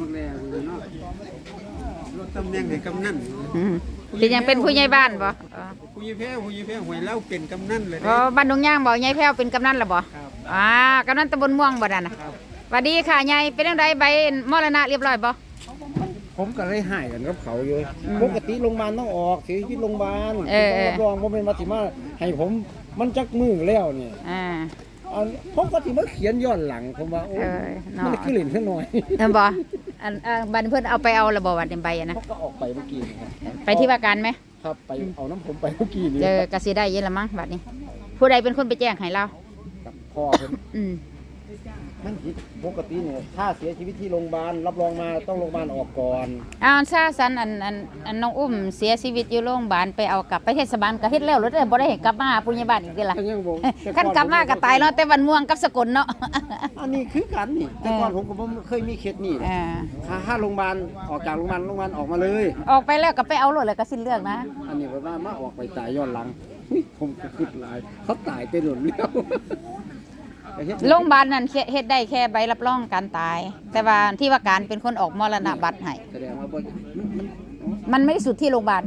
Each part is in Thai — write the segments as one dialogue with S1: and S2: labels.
S1: มักแล้วเลยเนาะรถตำแหน่งให้กำนัน
S2: อืมเป็นหยังเป็นผู้ใหญ่บ้านบ่อ๋อ
S1: ผู้ยี่แพ้ผู้ยี่แพ้หวยเล่าเป็นกำนันเลย
S2: อ๋อ
S1: เด้
S2: บ้านดงย่างบ่ยายแพ้วเป็นกำนันล่ะบ่
S1: ครับ
S2: อ่ากำนันตำบลม่วงบ่นั่นน่ะ
S1: ครับ
S2: สวัสดีค่ะยายเป็นจังไดใบมรณะเรียบร้อยบ่
S3: ผมก็เลยให้กันกับเขาอยู่
S2: อืม
S3: ปกติโรงพยาบาลต้องออกเสียชีวิตโรงพยาบาล
S2: เออ
S3: ต้องรับรองว่าเป็นมาสิมาให้ผมมันจักมือแล้วเนี่ย
S2: อ่า
S3: อันผมก็สิมาเขียนย้อนหลังผมว่าโอ้
S2: เออเนาะ
S3: มันคือเล่นขึ้นหน่อย
S2: เออบ่อันเอ่อบัดนเพิ่นเอาไปเอาละบ่บัดนี้ใบอะนะ
S3: เขาก็ออกไปเมื่อกี้นะครับ
S2: ไปที่ว่าการไหม
S3: ครับไปเอาน้ำผมไปเมื่อกี้นี้
S2: เจอกสิได้เย็นละมั้งบัดนี้ ผู้ใดเป็นคนไปแจ้งให้เรา
S3: กับพ่อผม
S2: อืม
S3: มันผิดปกติเนี่ยถ้าเสียชีวิตที่โรงพยาบาลรับรองมาต้องโรงพยาบาลออกก่อน
S2: อ้าวซาสันอันอันอันน้องอุ้มเสียชีวิตอยู่โรงพยาบาลไปเอากลับไปเทศบาลก็เฮ็ดแล้วรถบ่ได้ให้กลับมาหาผู้ใหญ่บ้านอีกเด้อล่ะ
S3: ก็ยังบอกแต่
S2: คันกลับมาก็ตายเนาะแต่วันม่วงกับสกลเนาะ
S3: อันนี้คือกันนี่แต่ก่อน
S2: เออ
S3: ผมก็บ่เคยมีเคสนี่
S2: อ่า
S3: ถ้าถ้าโรงพยาบาลออกจากโรงพยาบาลโรงพยาบาลออกมาเลย
S2: ออกไปแล้วก็ไปเอารถแล้วก็สิ้นเรื่องนะ
S3: อันนี้ว่ามาออกไปตายย้อนหลังอุ๊ยผมก็คิดหลาย เขาตายไปหล่นแล้วแต่เฮ็ด
S2: โรงพยาบาลนั่นเฮ็ดได้แค่ใบรับรองการตาย แต่ว่าที่ว่าการเป็นคนออกมรณบัตรให้
S3: แสดงว่าบ่มันมัน
S2: มันไม่ได้สุดที่โรงพยาบาล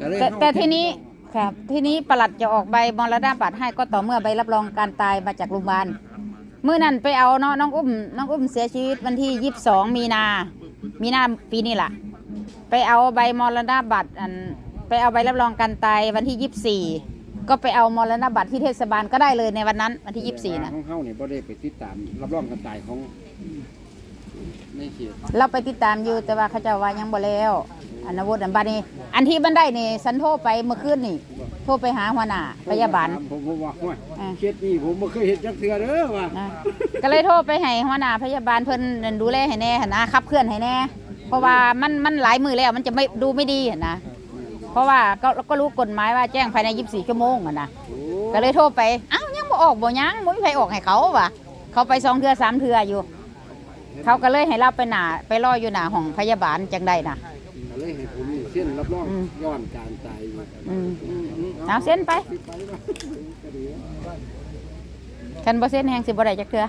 S3: ก็เลย
S2: แต่
S3: เฮา
S2: แต่ทีนี้ครับ ทีนี้ปลัดจะออกใบมรณบัตรให้ก็ต่อเมื่อใบรับรองการตายมาจากโรงพยาบาลเมื่อนั้นไปเอาเนาะน้องอุ้มน้องอุ้มเสียชีวิตวันที่ยี่สิบสองมีนา มีนาปีนี้ล่ะ ไปเอาใบมรณบัตรอันไปเอาใบรับรองการตายวันที่ยี่สิบสี่ ก็ไปเอามรณบัตรที่เทศบาลก็ได้เลยในวันนั้น วันที่ยี่สิบสี่นะ
S3: ของเฮานี่บ่ได้ไปติดตามรับรองการตายของในเขต
S2: เราไปติดตามอยู่แต่ว่าเขาเจะว่ายังบ่แล้วอันนวุฒิอันบานี้ อันที่บันไดนี่ฉันโทรไปเมื่อคืนนี่โทรไปหาหัวหน้าพยาบาล
S3: ผมผมว่าห้วย
S2: อ่า
S3: เคสนี้ผมบ่เคยเห็นจักเทื่อเด้อว่า
S2: นะก็เลยโทรไปให้หัวหน้าพยาบาลเพิ่นนั่นดูแลให้แน่หั่นนะขับเคลื่อนให้แน่เพราะว่ามันมันหลายมือแล้วมันจะไม่ดูไม่ดีหั่นนะ เพราะว่าก็ก็รู้กฎหมายว่าแจ้งภายใน 24 ชั่วโมงอะนะ
S3: โอ้
S2: ก็เลยโทรไปอ้าวยังบ่ออกบ่ยังบ่มีใครออกให้เขาว่ะเขาไปสองเทื่อสามเทื่ออยู่ เขาก็เลยให้เราไปหน้าไปรออยู่หน้าห้องพยาบาลจังได้น่ะ
S3: ก็เลยให้ผมนี่เส้นรับรอง
S2: อืม
S3: ย้อนการตายอยู่
S2: อืม
S3: อืมอืม
S2: เอาเส้นไป
S3: ไปเนาะก็ดี
S2: คันบ่เส้นแห้งสิบ่ได้จักเทื่อ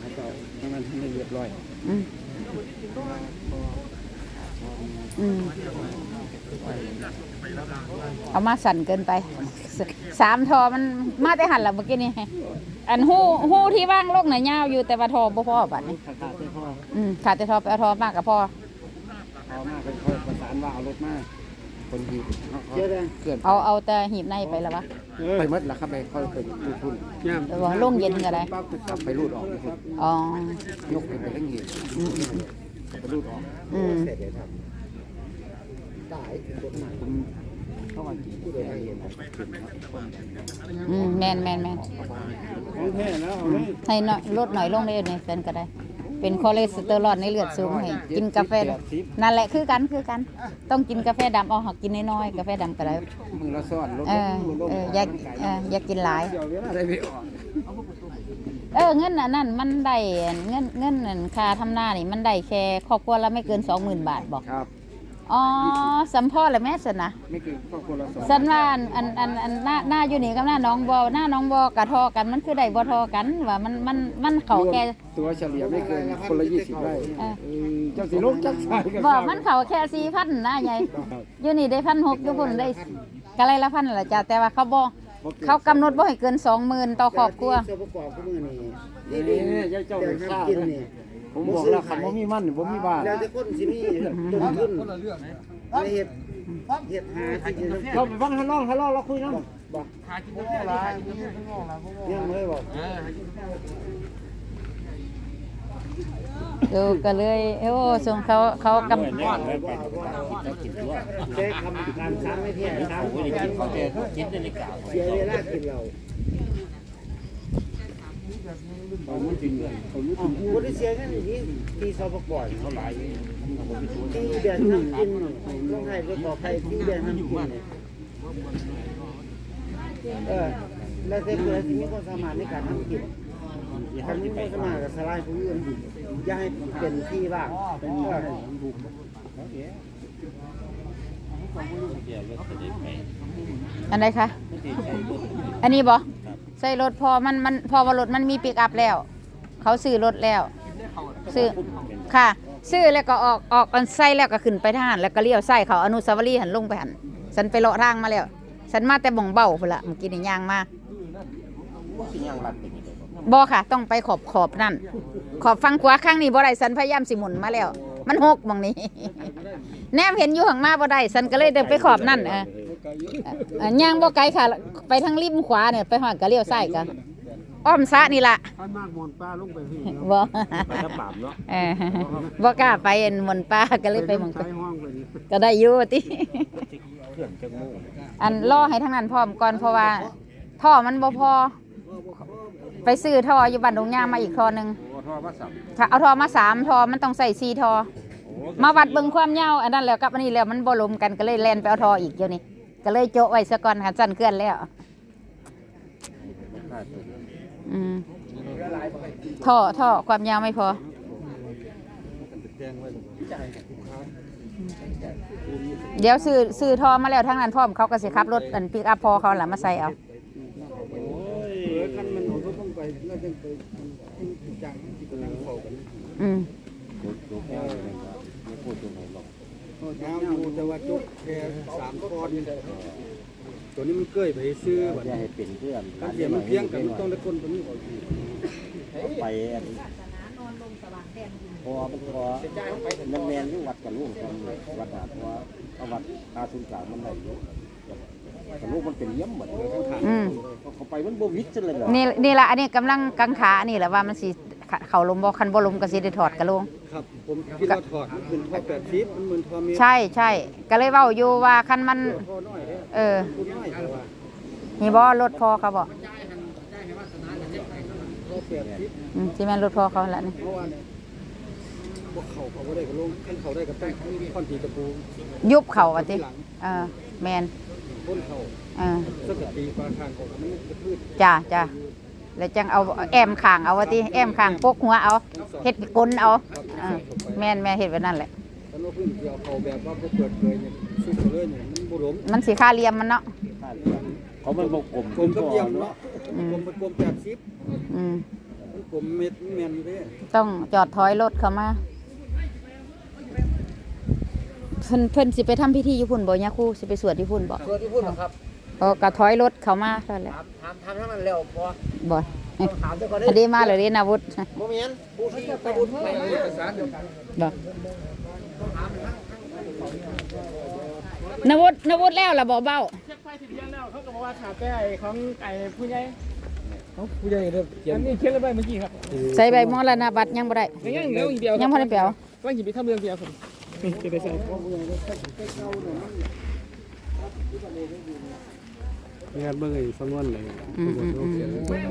S3: แล้วก็ให้มันให้เรียบร้อย
S2: อืมอืม เอามาสั่นเกินไปสสามทอมันมาแต่หันละเมื่อกี้นี่อันหู้หู้ที่ว่างโลกไหนยาวอยู่แต่ว่าทอบ่พอบัดนี้
S3: ขาดขาดได้พ่อ
S2: อืมขาดแต่ทอไปเอาทอมากกับพ่อ
S3: เอามาเป็นค่อยประสานว่าเอารถมาคนที่เชื่อได้เกิน
S2: เอาเอาแต่หีบในไปแล้ววะ
S3: ไปหมดแล้วครับไปค่อยไปรูดทุน
S1: ย่าม
S2: แต่ว่าโล่งเย็นก็ได้
S3: ปั๊บกลับไปรูดออกเลยครับ
S2: อ๋อย
S3: กขึ้นไปทั้งเหตุ
S2: อืม
S3: ไปรูดออก
S2: อืม
S3: ตายกฎหมายผม เข้ามากี่ผู้ใดเห็นขึ้นครับ
S2: อืมแมนแมนแมน
S3: ของแท้แล้วเอาเลย
S2: ให้น้อยลดหน่อยลงได้ในแฟนก็ได้ เป็นคอเลสเตอรอลในเลือดสูงให้กินกาแฟนั่นแหละคือกันคือกัน ต้องกินกาแฟดำเอาหักกินน้อยๆกาแฟดำก็ได้
S3: มือละซ้อนร
S2: เออเอออยากเอออยากกินหลาย
S3: เดี๋ยวเวลาได้ไปออก
S2: เออเงินอันนั้นมันได้เงินเงินค่าทำหน้านี่มันได้แค่ครอบครัวละไม่เกินสองหมื่นบาทบอก
S3: ครับ
S2: อ๋อสัมพ่อและแม่สนะ
S3: ไม่คือครอบครัวละสอง
S2: สันว่าอันอันอันอันหน้าหน้าอยู่นี่กับหน้าน้องบอหน้าน้องบอกระทอกันมันคือได้บ่ทอกันว่ามันมันมันเขาแค่
S3: ตัวเฉลี่ยไม่เกินคนละยี่สิบไร่
S2: เออ
S3: เออเจ้าสิลงจักสายกัน
S2: บอกมันเขาแค่สี่พันนะยายอยู่นี่ได้พันหกอยู่พุ่นได้กะไรละพันละจ้ะแต่ว่าเขาบ่เขากำหนดบ่ให้เกินสองหมื่นต่อครอบครัว
S3: ส่วนประกอบของมือนี่นี่นี่เจ้าเจ้าเป็นข้าเลย ผมบอกแล้วคันบ่มีมันบ่มีบ้าน
S4: แล้วแต่คนสิมีต้นทุนในเฮ็ดเฮ็ดหาที่จะ
S3: เราไปฟังทะเลาะทะเลาะเราคุยน้ำ
S4: ยังเลยบอก
S2: ดูก็เลยโอ้ส่งเขาเขากำ
S4: ใช้คำการซ้ำไม่เที่ยงซ้ำเขาจะคิดในกาเสียเวลากินเรา
S3: เขาไม่จริงเลยเขารู้จริง
S4: คนที่เสียเงินที่ที่สปปเขาหลายที่เดือนทำกินต้องให้ไปขอใครที่เดือนทำกินเนี่ยเออแล้วแต่คนที่มีความสามารถในการทำกินทำมีความสามารถกับสลายผู้อื่นอย่าให้เป็นที่ว่างเป็นเออ
S2: อันใดคะ อันนี้บ่ ใส่รถพอมันมันพอว่ารถมันมีปิกอัพแล้ว เขาซื้อรถแล้วซื้อค่ะ ซื้อแล้วก็ออกออกอันใส่แล้วก็ขึ้นไปทหารแล้วก็เลี้ยวใส่เขาอนุสาวรีย์หันลงไปหันฉันไปเลาะทางมาแล้วฉันมาแต่บ่งเบ้าพุ่นละเมื่อกี้นี่ย่างมา
S3: สิย่างรัดเป็น
S2: บ่ค่ะ ต้องไปขอบขอบนั่น ขอบฟังขวาข้างนี้บ่ได้ฉันพยายามสิหมุนมาแล้ว มันหกหมองนี้แนมเห็นอยู่ข้างหน้าบ่ได้ฉันก็เลยเดินไปขอบนั่นเออเอ่อย่างบ่ไกลค่ะ ไปทางริมขวาเนี่ยไปหอดก็เลี้ยวซ้ายก็อ้อมซะนี่ล่ะ
S1: ท่านมากมอนปลาลงไปพี่
S2: บ่
S3: ไปถ้าปราบเนาะ
S2: เออบ่กล้าไปอันหมนป่าก็เลยไปหมอง
S1: ใช้ห้องไปนี่
S2: ก็ได้อยู่ติ
S3: เพื่อนจังโม่
S2: อันรอให้ทั้งนั้นพร้อมก่อนเพราะว่าท่อมันบ่พอ ไปซื้อท่ออยู่บ้านดงย่างมาอีกท่อหนึง
S3: โอ้ทอว่าสับ
S2: ถ้าเอาท่อมาสามท่อมันต้องใส่สี่ท่อมาวัดเบิ่งความยาวอันนั้นแล้วกับอันนี้แล้วมันบ่ลมกันก็เลยแล่นไปเอาท่ออีกเดี๋ยวนี้ ก็เลยโจะไว้ซะก่อนค่ะสั่นเคลื่อนแล้ว อืมท่อท่อความยาวไม่พอ เดี๋ยวซื้อซื้อท่อมาแล้วทั้งนั้นพร้อมเขาก็สิขับรถอันปิกอัพพอเขาแหละมาใส่เอา
S1: อืม ไม่
S3: พูดตรงไหนหรอก
S1: ยาวอยู่แต่ว่าจุกแค่สามคอนตัวนี้มันเกยไปซื้อบัด
S3: จะให้เป็นเพื่อน
S1: การเสียมันเพียงกันมันต้องได้คนตัวนี้ก่อน
S3: ไปอันพอมันพอมันแมนอยู่วัดกับลูกกันวัดอาพราะว่าเอาวัดตาสุนกลางมันได้เยอะแต่ลูกมันเป็นเยี่ยมเหมือนข้างทาง
S2: อืม
S3: เขาไปมันบวิทย์จังเลยเหรอ
S2: นี่นี่ละอันนี้กำลังกังขานี่แหละว่ามันสิ เขาลมบ่คันบ่ลมก็สิได้ถอดกระโลง
S1: ครับผมคิดว่าถอดมันเป็นท่อแปดทิพมันเหมือนท่อเมตร
S2: ใช่ใช่ก็เลยเว้าอยู่ว่าคันมัน
S1: ท่อน้อยเด้อ
S2: เออ
S1: คุณน้อยแต่ว่า
S2: นี่บ่รถพอเขาบ่
S1: ท่อแปดทิพ
S2: อืมสิแม่นรถพอเขาละนี่
S1: เพราะว่าเนี่ยพวกเขาเขาก็ได้กับลงขั้นเขาได้กับต้องคอนตีตะปู
S2: ยุบเขาว่าติเออแม่น
S1: ต้นเขา
S2: เออ
S1: สักตีปลาคางของมันจะพืช
S2: จ้าจ้า แล้วจังเอาแอมข้างเอาว่าติแอมข้างปกหัวเอาเฮ็ดกลเอาเออแม่นแม่เฮ็ดไว้นั่นแหละ
S1: แต่ว่าพื้นที่เอาเขาแบบว่าบ่เปิดเผยเนี่ยสุดเลยเนี่ยมันบ่หลม
S2: มันสิค่าเหลี่ยมมันเนาะ
S3: เขามันบ่กลม
S1: กลมกับเยี่ยมเนาะกลมเป็นกลมแปดสิบ
S2: อืม
S1: มันกลมเม็ดมันแม่นอยู่เด้
S2: ต้องจอดถอยรถเข้ามาเพิ่นเพิ่นสิไปทำพิธีอยู่พุ่นบ่ยาคูสิไปสวดอยู่พุ่นบ่
S4: ส่วนที่พูดนะครับ
S2: เออก็ถอยรถเข้ามาเท่านั้นแหละ
S4: ถามถามถามทั้งนั้นแล้วพอ
S2: บ่
S4: ต้องถามเจ้าก่อนได้
S2: อันนี้มาเลยเด้นาวุธ
S4: โมเมนผู้ที่ไปบุญไปเอกสารเดียวกัน
S2: บ่นาวุธนาวุธแล้วล่ะบ่เบ้า
S5: เช็คไฟสิบเดือนแล้วเขาก็บอกว่าขาดแต่ไอ้ของไอ้ผู้ใหญ่
S1: ผู้ใหญ่เริ่มเขียน
S5: อันนี้เช็คแล้วไปเมื่อกี้ครับ
S2: ใส่ใบมรณบัตรยังบ่ได้
S5: ยังยังเหลืออีกเดียว
S2: ยังบ่ได้ไปเอา
S5: ก็หยิบไปทำเรื่องเดียวผมนี่จะได้ใส่
S1: งานเบิ่งไอ้สำนวนเลย
S2: อืมอืมอืม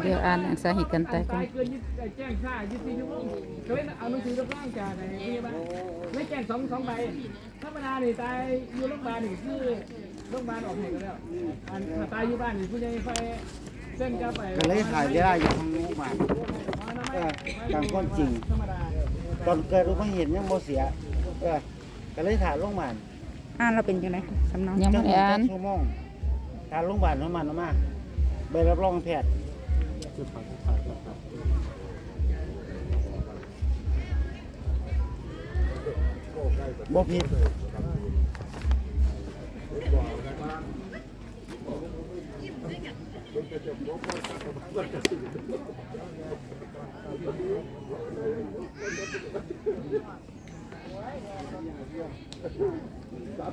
S2: เดี๋ยวอ่านสาเหตุกันตายก่อน
S5: ตายเกินยี่แจ้งซ่ายี่สิบชั่วโมงก็เลยเอาหนังสือรับร่างจากในพยาบาลไม่แจ้งสองสองใบธรรมดานี่ตายอยู่โรงพยาบาลนี่คือโรงพยาบาลออกให้กันแล้วอันถ้าตายอยู่บ้านนี่ผู้ใหญ่ไฟเส้นกับไป
S4: ก็เลยถ่ายได้อยู่ทางนู้นมาเออตามความจริง
S5: ธรรมดา
S4: ตอนเกิดอุบัติเหตุยังบ่เสียเออก็เลยถ่ายลงมา
S2: อ่านเราเป็นจังไดสำเนายังบ่ได้อ่าน
S4: ชั่วโมง ถ่ายลงมาลงมาลงมาใบรับรองแพทย์บ่ผิดตา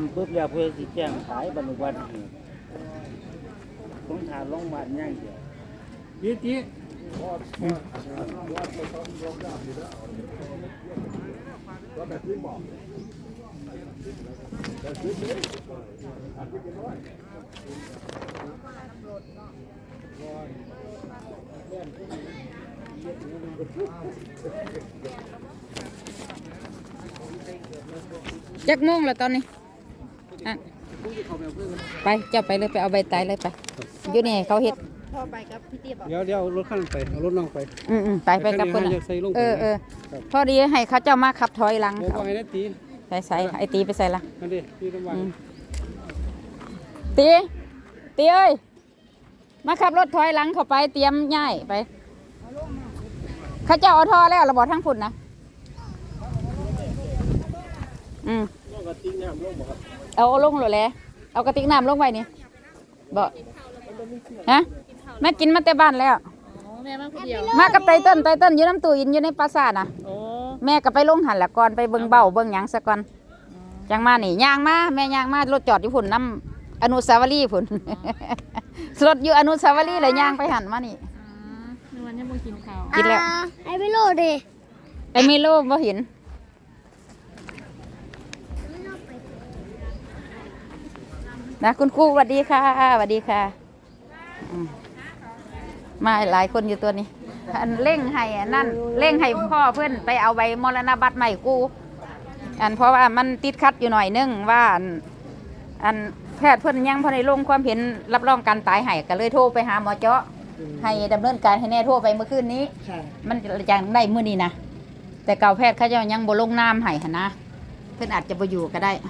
S4: มปุ๊บแล้วเพื่อสิแจ้งขายบรรลุวันเหตุต้องถามโรงพยาบาลอย่างเดียว
S5: ยี่จี
S2: จักโมงแล้วตอนนี้ อะไปเจ้าไปเลยไปเอาใบตายเลยไปอยู่นี่เขาเฮ็ด
S1: เดี๋ยวเดี๋ยวรถคันไปเอารถน้องไป
S2: อืมอืมไปไปกับเพิ่น
S1: แต่
S2: น่ะ
S1: คันนี้ให้ใส่ลงไป
S2: เออเออพอดีให้เขาเจ้ามาขับถอยหลัง
S1: บ่
S2: เขา
S1: บ่ให้ได้ตี
S2: ใส่ใส่ไอตีไปใส่ละ
S1: นั่นดิพี่ต้องวาง
S2: อืมตีตีเอ้ยมาขับรถถอยหลังเข้าไปเตรียมย่ายไปเขาเจ้าเอาท่อแล้วระบอกทั้งฝุ่นนะอืม เอาลงเลยแหละเอากระติกน้ำลงไว้นี่บ่ฮะแม่กินมาแต่บ้านแล้ว
S6: แม่มาคนเดียว
S2: มากับไตเติ้ลไตเติ้ลอยู่น้ำตู้อินอยู่ในปราสาทน่ะ
S6: โอ้
S2: แม่ก็ไปลงหันละก่อนไปเบิ่งเบ้าเบิ่งหยังซะก่อนจังมานี่ย่างมาแม่ย่างมารถจอดอยู่พุ่นน้ำอนุสาวรีย์พุ่นรถอยู่อนุสาวรีย์เลยย่างไปหันมานี่
S6: ในวันนี้มึงกินข้าว
S2: กินแล้ว
S7: ไอ้ไม่โลดดิ
S2: ไอ้มีโลบ่เห็น นะคุณครูสวัสดีค่ะสวัสดีค่ะอืมมาหลายคนอยู่ตัวนี้อันเร่งให้อันนั่นเร่งให้พ่อเพื่อนไปเอาใบมรณบัตรใหม่กู อันเพราะว่ามันติดขัดอยู่หน่อยนึงว่าอันอันแพทย์เพื่อนยังพอในลงความเห็นรับรองการตายให้ก็เลยโทรไปหาหมอเจาะให้ดำเนินการให้แน่โทรไปเมื่อคืนนี้
S4: ค่ะ
S2: มันจะได้มื้อนี้นะแต่เก่าแพทย์เขาจะยังบ่ลงน้ำให้หันนะเพื่อนอาจจะบ่อยู่ก็ได้
S4: ค